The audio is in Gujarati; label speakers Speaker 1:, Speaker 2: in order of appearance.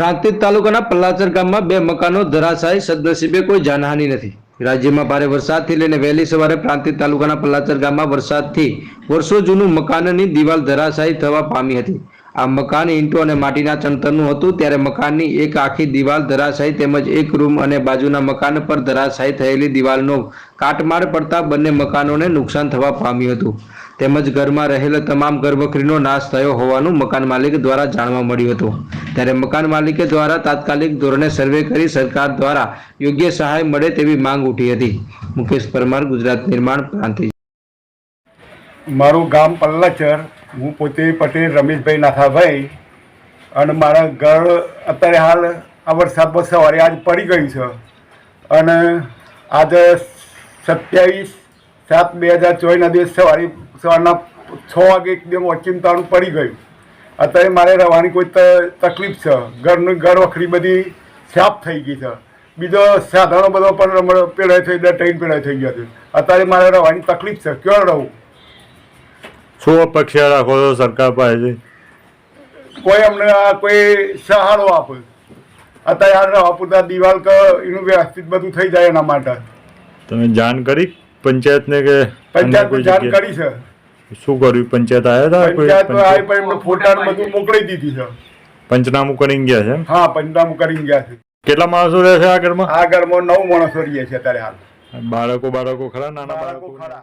Speaker 1: પ્રાંતિજ તાલુકાના પલ્લાચર ગામમાં બે મકાનો ધરાશાયી સદનસીબે કોઈ જાનહાનિ નથી. રાજ્યમાં ભારે વરસાદથી લઈને વહેલી સવારે પ્રાંતિજ તાલુકાના પલ્લાચર ગામમાં વરસાદથી વર્ષો જૂનું મકાનની દિવાલ ધરાશાયી થવા પામી હતી. આ મકાન ઈંટો અને માટીના ચણતરનું હતું ત્યારે મકાનની એક આખી દિવાલ ધરાશાયી તેમજ એક રૂમ અને બાજુના મકાન પર ધરાશાયી થયેલી દિવાલનો કાટમાળ પડતા બંને મકાનોને નુકસાન થવા પામ્યું હતું. તેમજ ઘરમાં રહેલા તમામ ગર્ભગૃહનો નાશ થયો હોવાનું મકાન માલિક દ્વારા જાણવા મળ્યું હતું. ત્યારે મકાન માલિકે દ્વારા તાત્કાલિક ધોરણે સર્વે કરી સરકાર દ્વારા યોગ્ય સહાય મળે તેવી માંગ ઉઠી હતી. મુકેશ પરમાર, ગુજરાત નિર્માણ પ્રાંતિજ
Speaker 2: મારું ગામ પલ્લાચર હું પોતે પટેલ રમેશભાઈ નાથાભાઈ અને મારા ઘર અત્યારે હાલ આ વરસાદમાં સવારે આજ પડી ગયું છે. અને આજે સત્યાવીસ સાત બે હજાર ચોવીસના દિવસ સવારે સવારના છ વાગે એકદમ ઓચિંતાનું પડી ગયું. અત્યારે મારે રહેવાની કોઈ તકલીફ છે. ઘરનું ઘર વખરી બધી સાફ થઈ ગઈ છે. બીજો સાધનો બધો પણ પેઢાઈ થઈ ગયા ટ્રેન પેઢાઈ થઈ ગયા છે. અત્યારે મારે રહેવાની તકલીફ છે. ક્યાં રહું?
Speaker 3: શું અપેક્ષા રાખો છો? સરકાર પાસે?
Speaker 2: કોઈ અમને આ કોઈ સહારો આપે. અત્યારે આ પૂરતા દિવાલ કે એનું વ્યવસ્થિત બધું થઈ જાય એના માટે.
Speaker 3: તમે જાણ કરી પંચાયતને કે
Speaker 2: પંચાયત જાણ કરી છે.
Speaker 3: શું કર્યું? પંચાયત આવ્યા હતા
Speaker 2: પંચાયત આવી પણ એમને ફોટા બધું મોકલી દીધી છે.
Speaker 3: પંચનામું કરીને ગયા છે
Speaker 2: હા પંચનામું કરી ગયા છે.
Speaker 3: કેટલા માણસો રહે છે આ ઘરમાં?
Speaker 2: આ ઘરમાં નવ માણસો રહીએ છે અત્યારે હાલ.
Speaker 3: બાળકો બાળકો ખરા? નાના
Speaker 2: બાળકો?
Speaker 3: બાળકો
Speaker 2: ખરા.